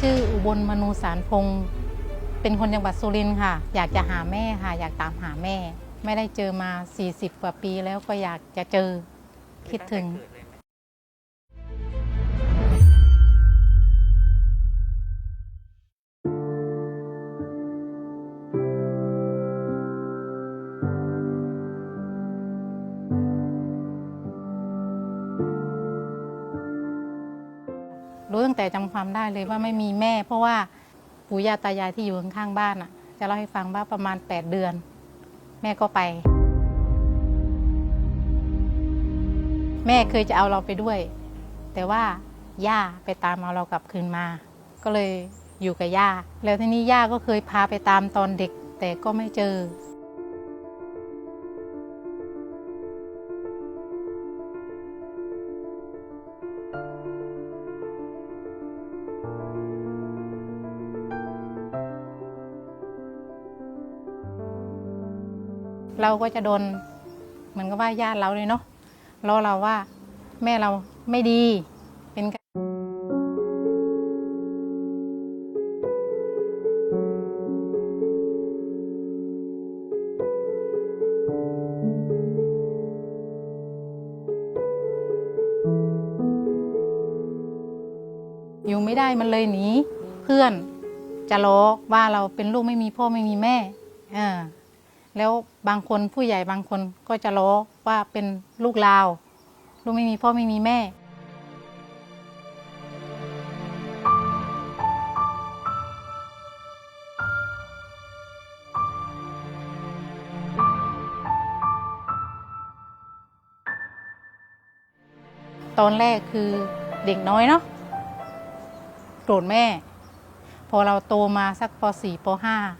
ชื่ออุบลมนูสารพงศ์เป็นคนจังหวัดสุรินทร์ค่ะ อยากจะหาแม่ค่ะ อยากตามหาแม่ ไม่ได้เจอมา 40 กว่าปีแล้วก็อยากจะเจอคิดถึง ตั้แต่เกิเลย แต่จำความได้เลยว่าไม่มีแม่ เพราะว่าปู่ย่าตายายที่อยู่ข้างๆบ้านอะ จะเล่าให้ฟังว่าประมาณ 8 เดือน แม่ก็ไป แม่เคยจะเอาเราไปด้วย แต่ว่าย่าไปตามเอาเรากลับคืนมา ก็เลยอยู่กับย่า แล้วทีนี้ย่าก็เคยพาไปตามตอนเด็ก แต่ก็ไม่เจอ เราก็จะโดนเหมือนกับว่าญาติเราเลยเนาะล้อเราว่าแม่เราไม่ดีเป็นอยู่ไม่ได้มันเลยหนีเพื่อนจะล้อว่าเราเป็นลูกไม่มีพ่อไม่มีแม่เออ แล้วบางคนผู้ใหญ่บางคนก็จะล้อว่าเป็นลูกลาว ลูกไม่มีพ่อไม่มีแม่ ตอนแรกคือเด็กน้อยเนาะโกรธแม่ พอเราโตมาสักป .4 ป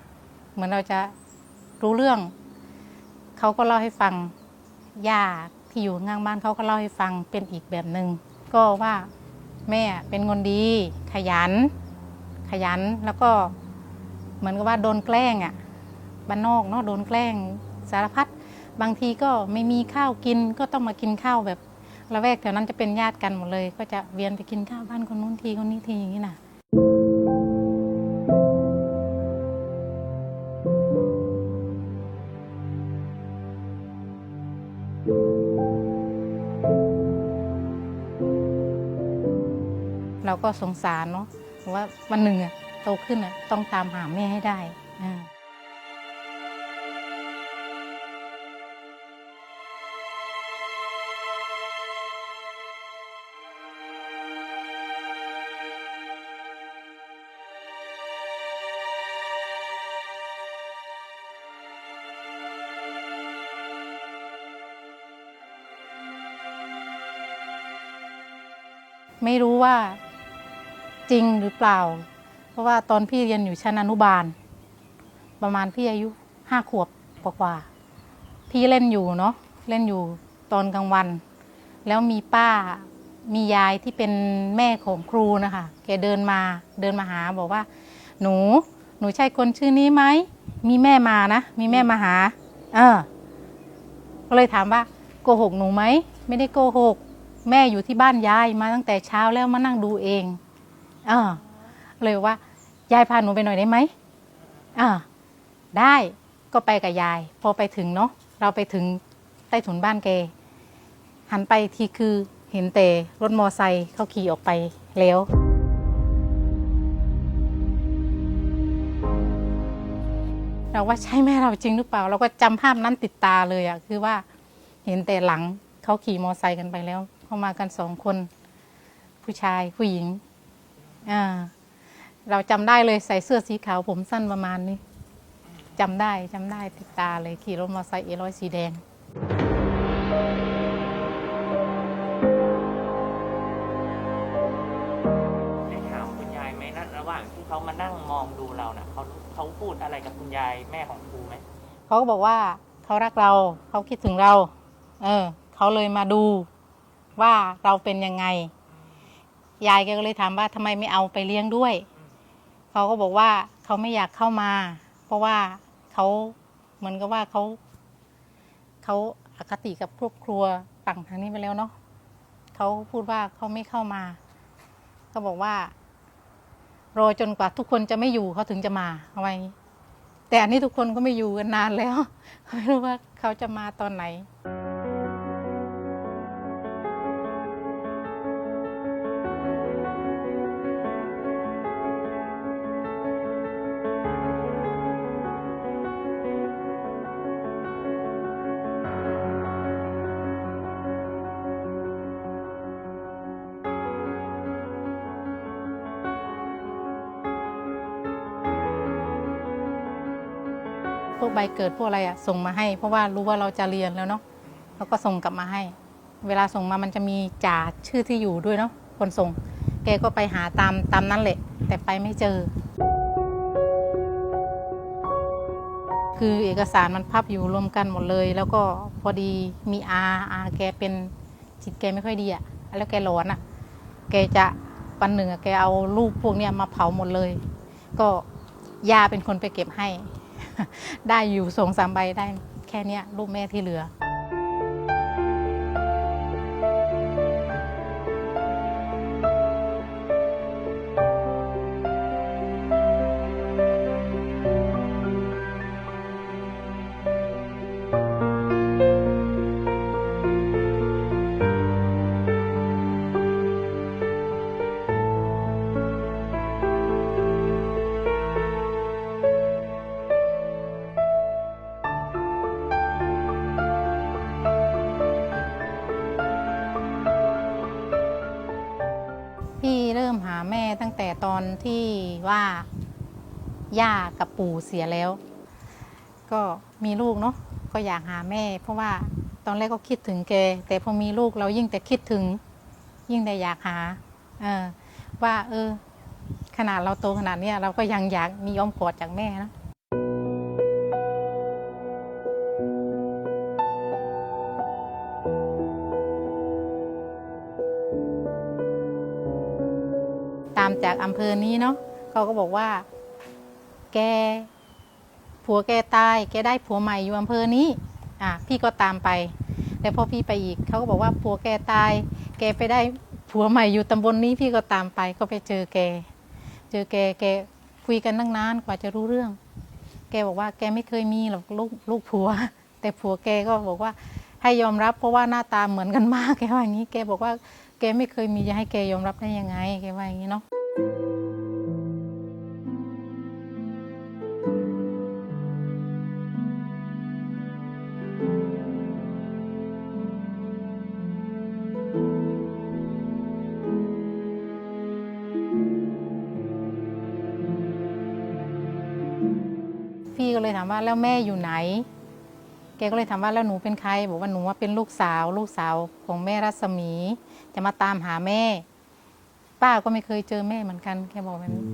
.5 เหมือนเราจะรู้เรื่อง เขาก็เล่าให้ฟังย่าที่อยู่ข้างบ้านเขาก็เล่าให้ฟังเป็นอีกแบบหนึง่งก็ว่าแม่เป็นคนดี ขยัน ขยันแล้วก็เหมือนกับว่าโดนแกล้งอะ่ะบ้านนอกเนาะโดนแกล้งสารพัดบางทีก็ไม่มีข้าวกินก็ต้องมากินข้าวแบบละแวกแถวนั้นจะเป็นญาติกันหมดเลย ก็จะเวียนไปกินข้าวบ้านคนนู้นทีคนนี้ทีอย่างนี้นะ เราก็สงสารเนาะว่าวันหนึ่งอะโตขึ้นอะต้องตามหาแม่ให้ได้อ่าไม่รู้ว่า จริงหรือเปล่า เพราะว่าตอนพี่เรียนอยู่ชั้นอนุบาล ประมาณพี่อายุห้าขวบกว่าๆพี่เล่นอยู่เนาะเล่นอยู่ตอนกลางวัน แล้วมีป้ามียายที่เป็นแม่ของครูนะคะแกเดินมาเดินมาหาบอกว่า หนู หนูใช่คนชื่อนี้ไหมมีแม่มานะมีแม่มาหา เออ ก็เลยถามว่าโกหกหนูไหมไม่ได้โกหก แม่อยู่ที่บ้านยายมาตั้งแต่เช้าแล้วมานั่งดูเอง ออเลยว่ายายพาหนูไปหน่อยได้ไหมอ่าได้ก็ไปกับยาย พอไปถึงเนาะเราไปถึงใต้ถุนบ้านแกหันไปทีคือเห็นแต่รถมอไซค์เขาขี่ออกไปแล้วเราว่าใช่แม่เราจริงหรือเปล่า เราก็จำภาพนั้นติดตาเลยอะคือว่าเห็นแต่หลังเขาขี่มอไซค์กันไปแล้วเขามากันสองคน ผู้ชายผู้หญิง อ่าเราจำได้เลยใส่เสื้อสีขาวผมสั้นประมาณนี้จำได้จำได้ติดตาเลยขี่รถมอเตอร์ไซค์เอร้อยสีแดง ได้ถามคุณยายไหมนะระหว่างที่เขามานั่งมองดูเราน่ะเขาเขาพูดอะไรกับคุณยายแม่ของครูไหมเขาก็บอกว่าเขารักเราเขาคิดถึงเรา เออเขาเลยมาดูว่าเราเป็นยังไง ยายแกก็เลยถามว่าทำไมไม่เอาไปเลี้ยงด้วย เขาก็บอกว่าเขาไม่อยากเข้ามา เพราะว่าเขาเหมือนกับว่าเขาเขาอคติกับครอบครัวฝั่งทางนี้ไปแล้วเนาะเขาพูดว่าเขาไม่เข้ามาเขาบอกว่ารอจนกว่าทุกคนจะไม่อยู่เขาถึงจะมาเอาไว้แต่อันนี้ทุกคนก็ไม่อยู่กันนานแล้วไม่รู้ว่าเขาจะมาตอนไหน วกใบเกิดพวกอะไรอะส่งมาให้ เพราะว่ารู้ว่าเราจะเรียนแล้วเนาะเราก็ส่งกลับมาให้ เวลาส่งมามันจะมีจ่าชื่อที่อยู่ด้วยเนาะคนส่ง แกก็ไปหาตามตามนั้นแหละ แต่ไปไม่เจอ คือเอกสารมันพับอยู่รวมกันหมดเลย แล้วก็พอดีมีอาอาแกเป็นจิตแกไม่ค่อยดีอะแล้วแกหลอนอะแกจะวันหนึ่งอะแกเอารูปพวกเนี้ยมาเผาหมดเลย ก็ยาเป็นคนไปเก็บให้ ได้อยู่สองสามใบได้แค่นี้รูปแม่ที่เหลือ ต่ตอนที่ว่าย่ากับปู่เสียแล้ว ก็มีลูกเนาะก็อยากหาแม่ เพราะว่าตอนแรกก็คิดถึงแก แต่พอมีลูกเรายิ่งแต่คิดถึง ยิ่งแต่อยากหาเออว่าเออ ขนาดเราโตขนาดเนี้ยเราก็ยังอยากมีอ้อมกอดจากแม่นะ จากอำเภอนี้เนาะเขาก็บอกว่า แก ผัวแกตาย แกได้ผัวใหม่อยู่อำเภอนี้ อะพี่ก็ตามไป แต่พอพี่ไปอีกเขาก็บอกว่าผัวแกตาย แกไปได้ผัวใหม่อยู่ตำบลนนี้พี่ก็ตามไปก็ไปเจอแก เจอแกแกคุยกันตั้งนานกว่าจะรู้เรื่อง แกบอกว่าแกไม่เคยมีหรอกลูกลูกผัว แต่ผัวแกก็บอกว่าให้ยอมรับเพราะว่าหน้าตาเหมือนกันมากแกว่าอย่างนี้แกบอกว่าแกไม่เคยมีจะให้แกยอมรับได้ยังไงแกว่าอย่างนี้เนาะ ถามว่าแล้วแม่อยู่ไหน แกก็เลยถามว่าแล้วหนูเป็นใคร บอกว่าหนูว่าเป็นลูกสาว ลูกสาวของแม่รัศมี จะมาตามหาแม่ ป้าก็ไม่เคยเจอแม่เหมือนกัน แกบอกแบบนี้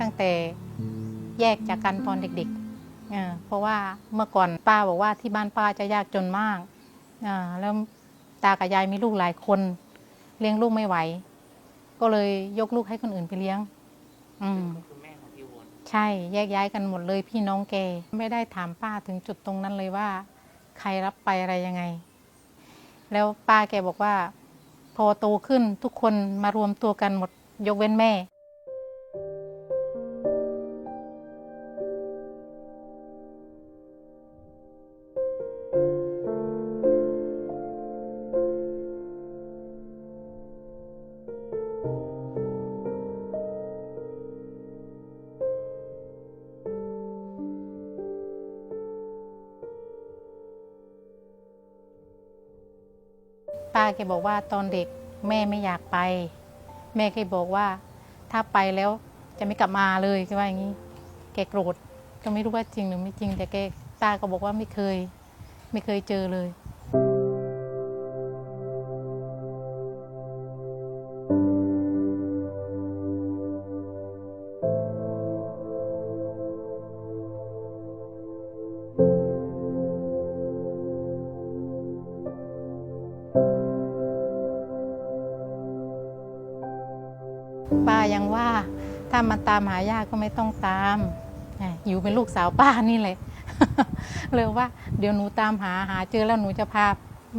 ตั้งแต่แยกจากกันตอนเด็กๆ เพราะว่าเมื่อก่อนป้าบอกว่าที่บ้านป้าจะยากจนมาก แล้วตากับยายมีลูกหลายคน เลี้ยงลูกไม่ไหว ก็เลยยกลูกให้คนอื่นไปเลี้ยง อืมคือแม่ของพี่วนใช่แยกย้ายกันหมดเลยพี่น้องแกไม่ได้ถามป้าถึงจุดตรงนั้นเลยว่า ใครรับไปอะไรยังไง แล้วป้าแกบอกว่า พอโตขึ้นทุกคนมารวมตัวกันหมดยกเว้นแม่ แกบอกว่าตอนเด็กแม่ไม่อยากไป แม่แกบอกว่าถ้าไปแล้วจะไม่กลับมาเลยแกว่าอย่างนี้ แกโกรธก็ไม่รู้ว่าจริงหรือไม่จริง แต่แกตาก็บอกว่าไม่เคย ไม่เคยเจอเลย ป้ายังว่าถ้ามาตามหายากก็ไม่ต้องตามอะอยู่เป็นลูกสาวป้านี่แหละเลยว่าเดี๋ยวหนูตามหาหาเจอแล้วหนูจะพา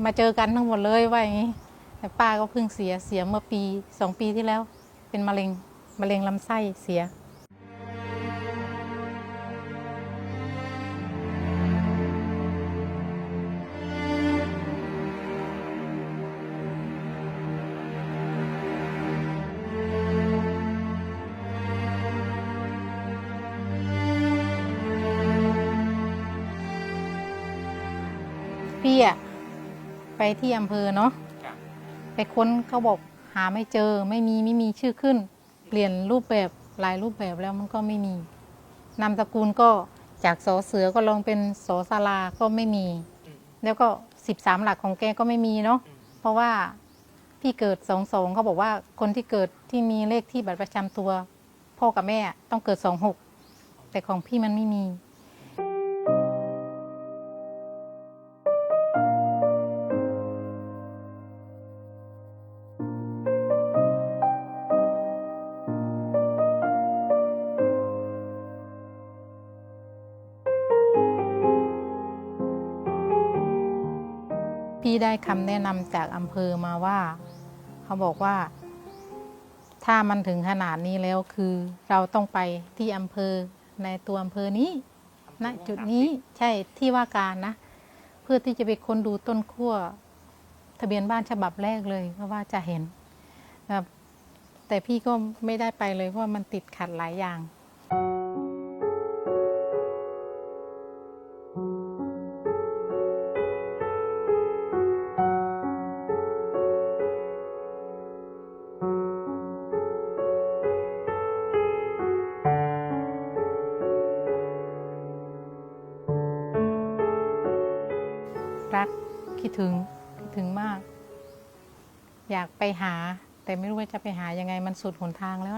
มาเจอกันทั้งหมดเลยว่าอย่างนี้ แต่ป้าก็เพิ่งเสียเสียเมื่อปีสองปีที่แล้ว เป็นมะเร็งมะเร็งลำไส้เสีย พี่อะไปที่อำเภอเนาะจ้ะไปค้นเขาบอกหาไม่เจอไม่มีไม่มีชื่อขึ้น เปลี่ยนรูปแบบหลายรูปแบบแล้วมันก็ไม่มีนามสกุลก็จากสอเสือก็ลองเป็นสอสาราก็ไม่มี อืม แล้วก็สิบสามหลักของแกก็ไม่มีเนาะอืม เพราะว่าพี่เกิดสองสองเขาบอกว่าคนที่เกิดที่มีเลขที่บัตรประจำตัว พ่อกับแม่ต้องเกิดสองหกแต่ของพี่มันไม่มี พี่ได้คำแนะนำจากอำเภอมาว่า เขาบอกว่า ถ้ามันถึงขนาดนี้แล้วคือ เราต้องไปที่อำเภอในตัวอำเภอนี้ณจุดนี้ใช่ที่ว่าการนะ เพื่อที่จะไปค้นดูต้นขั้วทะเบียนบ้านฉบับแรกเลยเพราะว่าจะเห็นแต่พี่ก็ไม่ได้ไปเลยเพราะมันติดขัดหลายอย่าง คิดถึงคิดถึงมาก อยากไปหา แต่ไม่รู้ว่าจะไปหายังไงมันสุดหนทางแล้ว